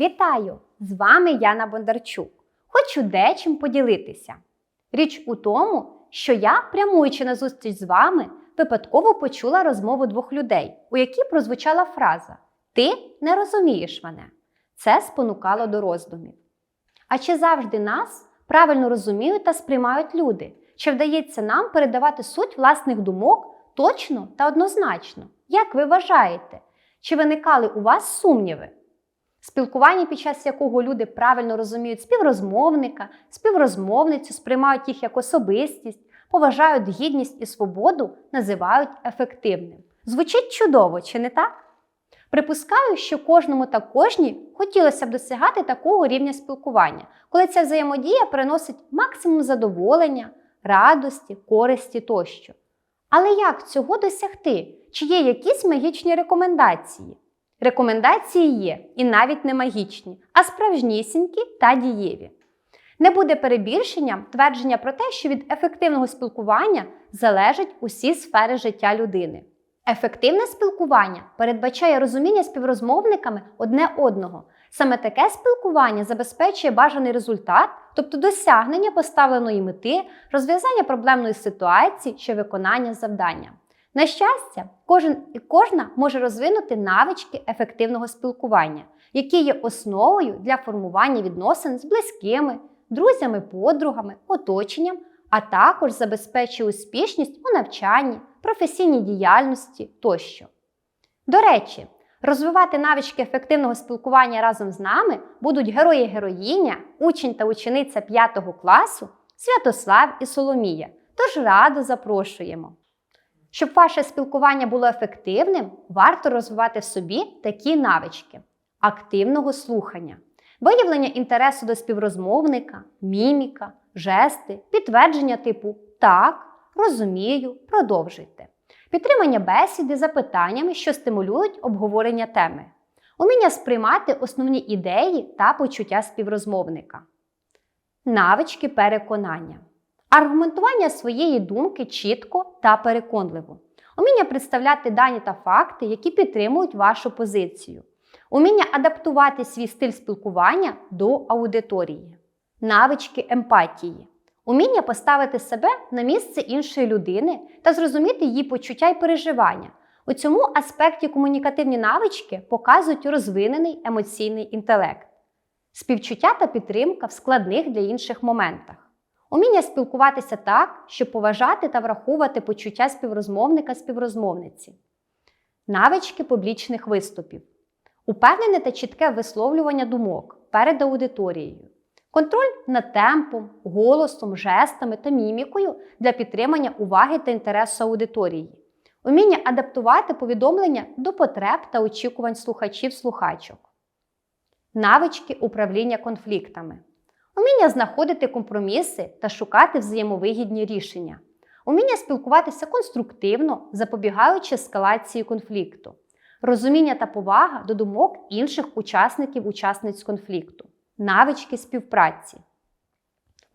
Вітаю! З вами Яна Бондарчук. Хочу дечим поділитися. Річ у тому, що я, прямуючи на зустріч з вами, випадково почула розмову двох людей, у якій прозвучала фраза Ти не розумієш мене. Це спонукало до роздумів. А чи завжди нас правильно розуміють та сприймають люди? Чи вдається нам передавати суть власних думок точно та однозначно? Як ви вважаєте? Чи виникали у вас сумніви? Спілкування, під час якого люди правильно розуміють співрозмовника, співрозмовницю, сприймають їх як особистість, поважають гідність і свободу, називають ефективним. Звучить чудово, чи не так? Припускаю, що кожному та кожній хотілося б досягати такого рівня спілкування, коли ця взаємодія приносить максимум задоволення, радості, користі тощо. Але як цього досягти? Чи є якісь магічні рекомендації? Рекомендації є і навіть не магічні, а справжнісінькі та дієві. Не буде перебільшенням твердження про те, що від ефективного спілкування залежать усі сфери життя людини. Ефективне спілкування передбачає розуміння співрозмовниками одне одного. Саме таке спілкування забезпечує бажаний результат, тобто досягнення поставленої мети, розв'язання проблемної ситуації чи виконання завдання. На щастя, кожен і кожна може розвинути навички ефективного спілкування, які є основою для формування відносин з близькими, друзями, подругами, оточенням, а також забезпечує успішність у навчанні, професійній діяльності тощо. До речі, розвивати навички ефективного спілкування разом з нами будуть герої-героїня, учень та учениця 5 класу Святослав і Соломія. Тож радо запрошуємо! Щоб ваше спілкування було ефективним, варто розвивати в собі такі навички: активного слухання, виявлення інтересу до співрозмовника, міміка, жести, підтвердження типу так, розумію, продовжуйте, підтримання бесіди запитаннями, що стимулюють обговорення теми, уміння сприймати основні ідеї та почуття співрозмовника, навички переконання. Аргументування своєї думки чітко та переконливо. Уміння представляти дані та факти, які підтримують вашу позицію. Уміння адаптувати свій стиль спілкування до аудиторії. Навички емпатії. Уміння поставити себе на місце іншої людини та зрозуміти її почуття і переживання. У цьому аспекті комунікативні навички показують розвинений емоційний інтелект, співчуття та підтримка в складних для інших моментах. Уміння спілкуватися так, щоб поважати та враховувати почуття співрозмовника співрозмовниці, навички публічних виступів, упевнене та чітке висловлювання думок перед аудиторією, контроль над темпом, голосом, жестами та мімікою для підтримання уваги та інтересу аудиторії, уміння адаптувати повідомлення до потреб та очікувань слухачів-слухачок, навички управління конфліктами. Уміння знаходити компроміси та шукати взаємовигідні рішення, уміння спілкуватися конструктивно, запобігаючи ескалації конфлікту, розуміння та повага до думок інших учасників учасниць конфлікту, навички співпраці,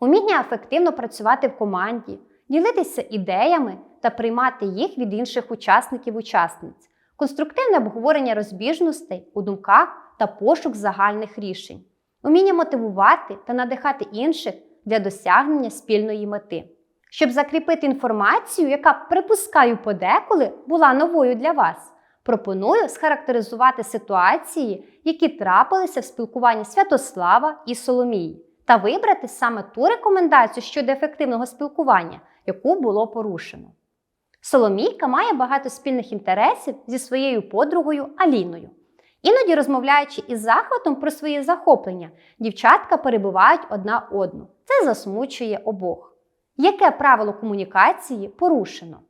уміння ефективно працювати в команді, ділитися ідеями та приймати їх від інших учасників-учасниць, конструктивне обговорення розбіжностей у думках та пошук загальних рішень уміння мотивувати та надихати інших для досягнення спільної мети. Щоб закріпити інформацію, яка, припускаю, подеколи була новою для вас, пропоную схарактеризувати ситуації, які трапилися в спілкуванні Святослава і Соломії, та вибрати саме ту рекомендацію щодо ефективного спілкування, яку було порушено. Соломійка має багато спільних інтересів зі своєю подругою Аліною. Іноді, розмовляючи із захватом про свої захоплення, дівчатка перебувають одна одну. Це засмучує обох. Яке правило комунікації порушено?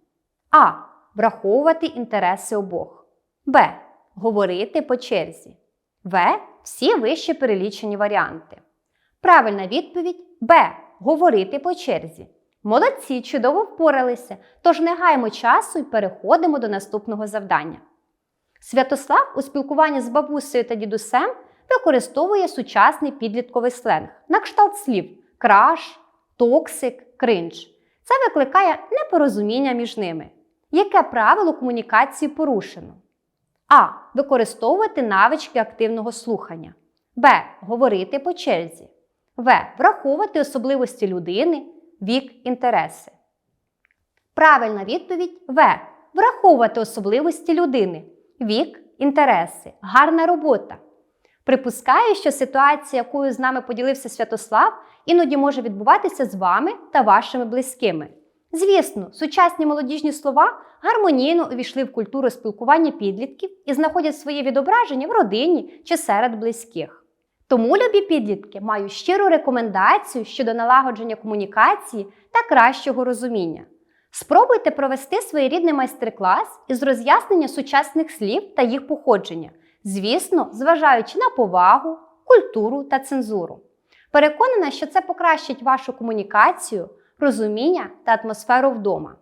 А. Враховувати інтереси обох. Б. Говорити по черзі. В. Всі вище перелічені варіанти. Правильна відповідь Б. Говорити по черзі. Молодці, чудово впоралися, тож не гаємо часу і переходимо до наступного завдання. Святослав у спілкуванні з бабусею та дідусем використовує сучасний підлітковий сленг на кшталт слів краш, токсик, кринж. Це викликає непорозуміння між ними. Яке правило комунікації порушено? А. Використовувати навички активного слухання. Б. Говорити по черзі. В. Враховувати особливості людини, вік, інтереси. Правильна відповідь В. Враховувати особливості людини, вік, інтереси. Гарна робота. Припускаю, що ситуація, якою з нами поділився Святослав, іноді може відбуватися з вами та вашими близькими. Звісно, сучасні молодіжні слова гармонійно увійшли в культуру спілкування підлітків і знаходять своє відображення в родині чи серед близьких. Тому, любі підлітки, маю щиру рекомендацію щодо налагодження комунікації та кращого розуміння. Спробуйте провести своєрідний майстер-клас із роз'яснення сучасних слів та їх походження, звісно, зважаючи на повагу, культуру та цензуру. Переконана, що це покращить вашу комунікацію, розуміння та атмосферу вдома.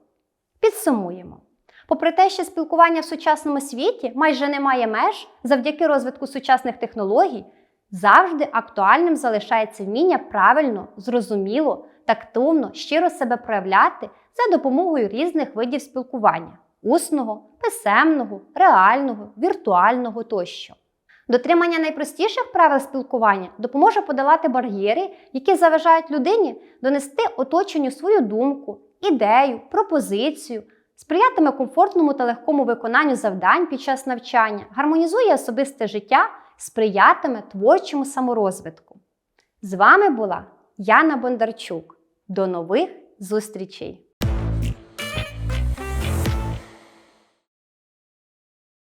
Підсумуємо. Попри те, що спілкування в сучасному світі майже не має меж завдяки розвитку сучасних технологій, завжди актуальним залишається вміння правильно, зрозуміло, тактовно, щиро себе проявляти за допомогою різних видів спілкування усного, писемного, реального, віртуального тощо. Дотримання найпростіших правил спілкування допоможе подолати бар'єри, які заважають людині донести оточенню свою думку, ідею, пропозицію, сприятиме комфортному та легкому виконанню завдань під час навчання, гармонізує особисте життя, сприятиме творчому саморозвитку. З вами була Яна Бондарчук. До нових зустрічей!